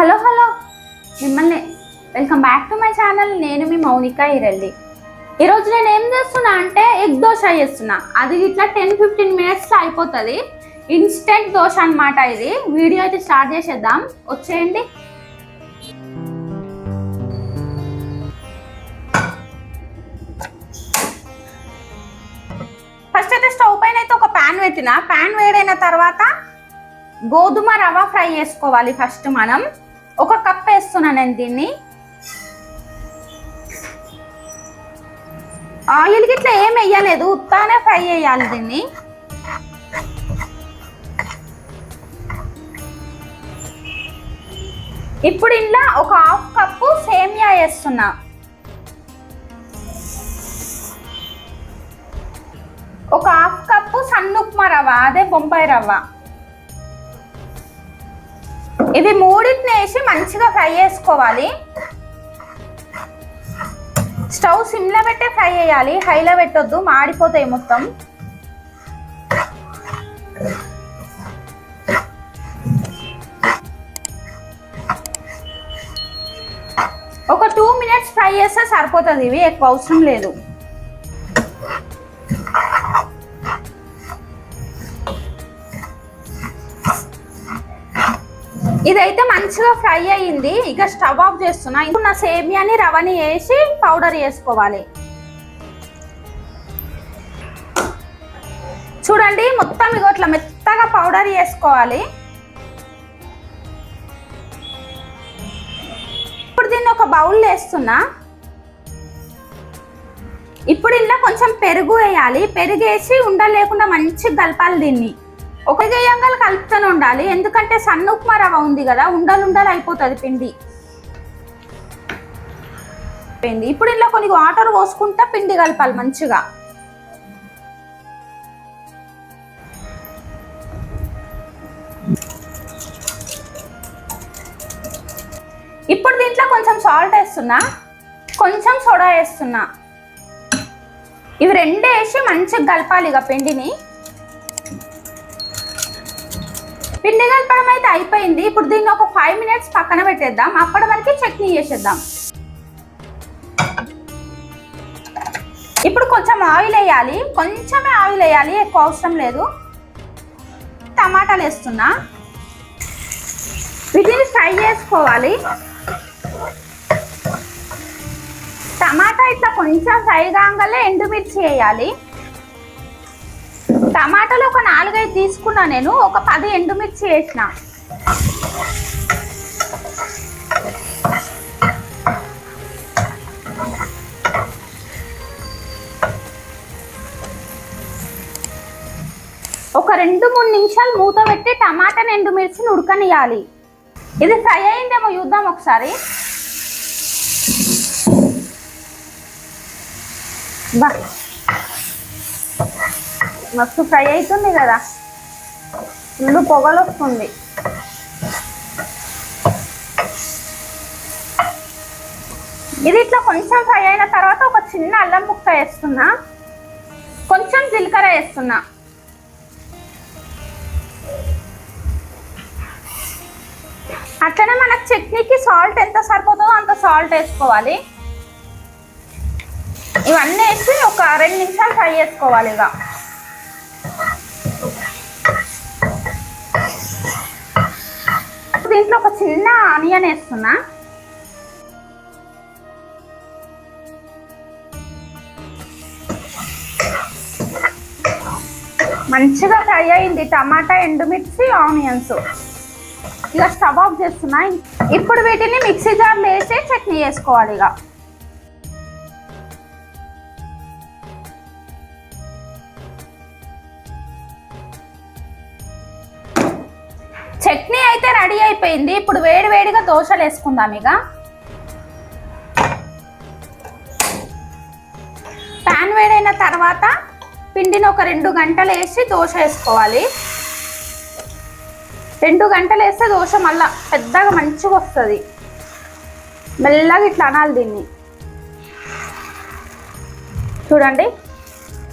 Hello hello. మిమ్మల్ని welcome back to my channel. నేను మీ మౌనిక ఇరల్లి ఈరోజు నేను ఏం చేస్తున్నా అంటే ఎగ్ దోశ చేస్తున్నా. అది ఇట్లా టెన్ ఫిఫ్టీన్ మినిట్స్లో అయిపోతుంది. ఇన్స్టెంట్ దోశ అన్నమాట ఇది. వీడియో అయితే స్టార్ట్ చేసేద్దాం. వచ్చేయండి. ఫస్ట్ అయితే స్టవ్ పైన అయితే ఒక ప్యాన్ పెట్టిన. ప్యాన్ వేడైన తర్వాత గోధుమ రవ్వ ఫ్రై చేసుకోవాలి ఫస్ట్ మనం. ఒక కప్ వేస్తున్నా నేను దీన్ని. ఆయిల్ గిట్లా ఏం వేయలేదు ఉత్తానే ఫ్రై చేయాలి దీన్ని. ఇప్పుడు ఇంట్లో ఒక హాఫ్ కప్పు సేమియా వేస్తున్నా. ఒక హాఫ్ కప్పు సన్నుప్మా రవ్వ అదే బొంబాయి రవ్వ. ఇవి మూడింటిని వేసి మంచిగా ఫ్రై చేసుకోవాలి. స్టవ్ సిమ్లో పెట్టే ఫ్రై చేయాలి. హైలో పెట్టొద్దు మాడిపోతాయి మొత్తం. ఒక టూ మినిట్స్ ఫ్రై చేస్తే సరిపోతుంది ఇవి ఎక్కువ అవసరం లేదు. ఇదైతే మంచిగా ఫ్రై అయ్యింది. ఇక స్టవ్ ఆఫ్ చేస్తున్నా. ఇప్పుడు నా సేమియాని రవని వేసి పౌడర్ చేసుకోవాలి. చూడండి మొత్తం ఇగో ఇట్లా మెత్తగా పౌడర్ చేసుకోవాలి. ఇప్పుడు దీన్ని ఒక బౌల్ వేస్తున్నా. ఇప్పుడు ఇంట్లో కొంచెం పెరుగు వేయాలి. పెరుగు వేసి ఉండలేకుండా మంచిగా కలపాలి దీన్ని. ఒక గేయంగా కలుపుతూనే ఉండాలి. ఎందుకంటే సన్న ఉప్మా రవ్వ ఉంది కదా ఉండలు ఉండలు అయిపోతుంది పిండి. పిండి. ఇప్పుడు ఇలా కొన్ని వాటర్ పోసుకుంటా పిండి కలపాలి మంచిగా. ఇప్పుడు దీంట్లో కొంచెం సాల్ట్ వేస్తున్నా. కొంచెం సోడా వేస్తున్నా. ఇవి రెండు వేసి మంచిగా కలపాలి ఇక పిండిని. పిండి కలపడం అయితే అయిపోయింది. ఇప్పుడు దీన్ని ఒక ఫైవ్ మినిట్స్ పక్కన పెట్టేద్దాం. అప్పటి వరకు చట్నీ చేసేద్దాం. ఇప్పుడు కొంచెం ఆయిల్ వేయాలి. కొంచెమే ఆయిల్ వేయాలి. ఎక్కువ అవసరం లేదు. టమాటాలు వేస్తున్నా. వీటిని ఫ్రై చేసుకోవాలి. టమాటా ఇట్లా కొంచెం ఫ్రై కాగానే ఎండుమిర్చి వేయాలి. టమాటాలు ఒక నాలుగైదు తీసుకున్నా నేను ఒక పది ఎండుమిర్చి వేసిన. ఒక రెండు మూడు నిమిషాలు మూత పెట్టి టమాటా ఎండుమిర్చిని ఉడకనియాలి ఇది ఫ్రై అయిందేమో చూద్దాం ఒకసారి. బా. మస్తు ఫ్రై అవుతుంది కదా. ఫుల్ పొగలు వస్తుంది ఇది ఇట్లా కొంచెం ఫ్రై అయిన తర్వాత ఒక చిన్న అల్లం ముక్క వేస్తున్నా. కొంచెం జీలకర్ర వేస్తున్నా. అట్లనే మనకు చట్నీకి సాల్ట్ ఎంత సరిపోతుందో అంత సాల్ట్ వేసుకోవాలి. ఇవన్నీ వేసి ఒక రెండు నిమిషాలు ఫ్రై చేసుకోవాలి ఇక. దీంట్లో ఒక చిన్న ఆనియన్ వేస్తున్నా. మంచిగా ఫ్రై అయింది. టమాటా ఎండుమిర్చి ఆనియన్స్. ఇక స్టవ్ ఆఫ్ చేస్తున్నా. ఇప్పుడు వీటిని మిక్సీ జార్లో వేసి చట్నీ చేసుకోవాలి ఇక. అయిపోయింది. ఇప్పుడు వేడి వేడిగా దోశలు వేసుకుందాం ఇక. ప్యాన్ వేడైన తర్వాత పిండిని ఒక రెండు గంటలు వేసి దోశ వేసుకోవాలి. రెండు గంటలు వేస్తే దోశ మళ్ళా పెద్దగా మంచిగా వస్తుంది. మెల్లగా ఇట్లా అనాలి దీన్ని. చూడండి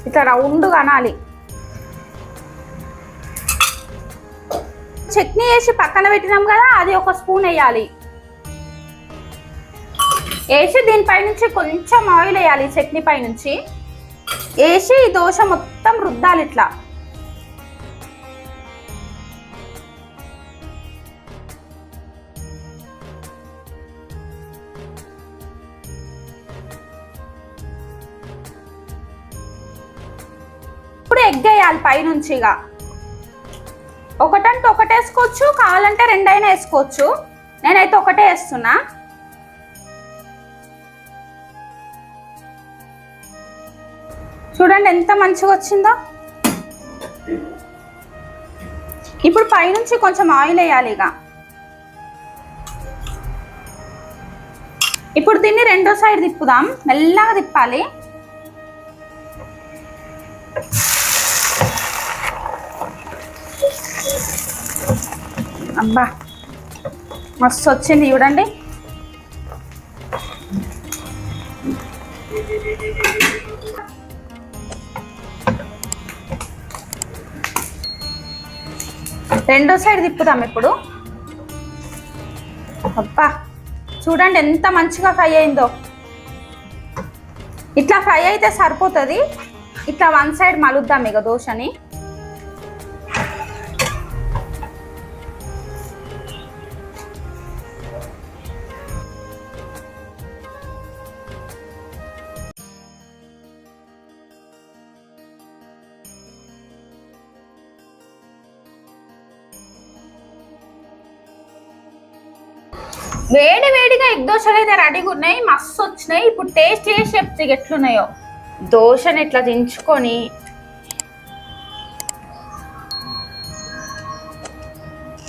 ఇట్లా రౌండ్గా అనాలి. చట్నీ వేసి పక్కన పెట్టినాం కదా అది ఒక స్పూన్ వేయాలి. వేసి దీనిపై నుంచి కొంచెం ఆయిల్ వేయాలి చట్నీ పై నుంచి. వేసి ఈ దోశ మొత్తం రుద్దాలి ఇట్లా. ఇప్పుడు ఎగ్ వేయాలి పైనుంచి ఇక. ఒకటంటే ఒకటి వేసుకోవచ్చు కావాలంటే రెండైనా వేసుకోవచ్చు. నేనైతే ఒకటే వేస్తున్నా. చూడండి ఎంత మంచిగా వచ్చిందో. ఇప్పుడు పైనుంచి కొంచెం ఆయిల్ వేయాలి ఇక. ఇప్పుడు దీన్ని రెండో సైడ్ తిప్పుదాం. మెల్లగా తిప్పాలి. అబ్బా మస్తు వచ్చింది చూడండి. రెండో సైడ్ తిప్పుదాం ఇప్పుడు. అబ్బా చూడండి ఎంత మంచిగా ఫ్రై అయిందో. ఇట్లా ఫ్రై అయితే సరిపోతుంది. ఇట్లా వన్ సైడ్ మలుద్దాం ఇక దోశని. వేడి వేడిగా ఎగ్ దోశలు అయితే రెడీగా ఉన్నాయి. మస్తు వచ్చినాయి. ఇప్పుడు టేస్ట్ చేసి చెప్తే ఎట్లున్నాయో. దోశని ఇట్లా దించుకొని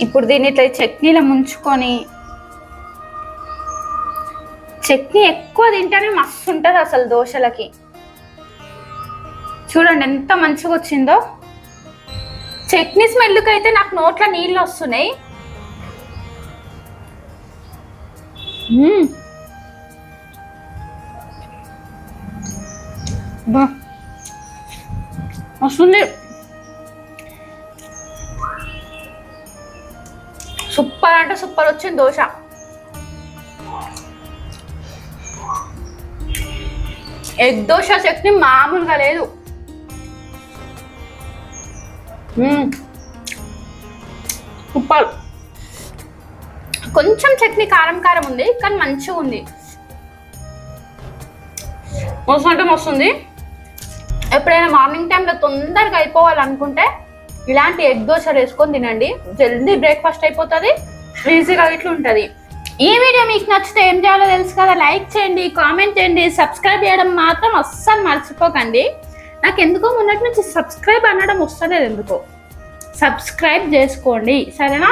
ఇప్పుడు దీన్ని ఇట్లా చట్నీలో ముంచుకొని చట్నీ ఎక్కువ తింటేనే మస్తు ఉంటుంది అసలు దోశలకి. చూడండి ఎంత మంచిగా వచ్చిందో. చట్నీ స్మెల్కి అయితే నాకు నోట్లో నీళ్ళు వస్తున్నాయి. వస్తుంది. సూపర్ అంటే సూపర్ వచ్చింది దోశ. ఎగ్ దోశ చట్నీ మామూలుగా లేదు. సూపర్. కొంచెం చట్నీ కారం కారం ఉంది కానీ మంచిగా ఉంది. మస్తు అంటే ఎప్పుడైనా మార్నింగ్ టైంలో తొందరగా అయిపోవాలనుకుంటే ఇలాంటి ఎగ్ దోశ వేసుకొని తినండి. జల్దీ బ్రేక్ఫాస్ట్ అయిపోతుంది ఈజీగా ఇట్లా ఉంటుంది. ఈ వీడియో మీకు నచ్చితే ఏం చేయాలో తెలుసు కదా లైక్ చేయండి కామెంట్ చేయండి సబ్స్క్రైబ్ చేయడం మాత్రం అస్సలు మర్చిపోకండి. నాకు ఎందుకో మొన్నటి నుంచి సబ్స్క్రైబ్ అనడం వస్తలేదు ఎందుకో. సబ్స్క్రైబ్ చేసుకోండి సరేనా?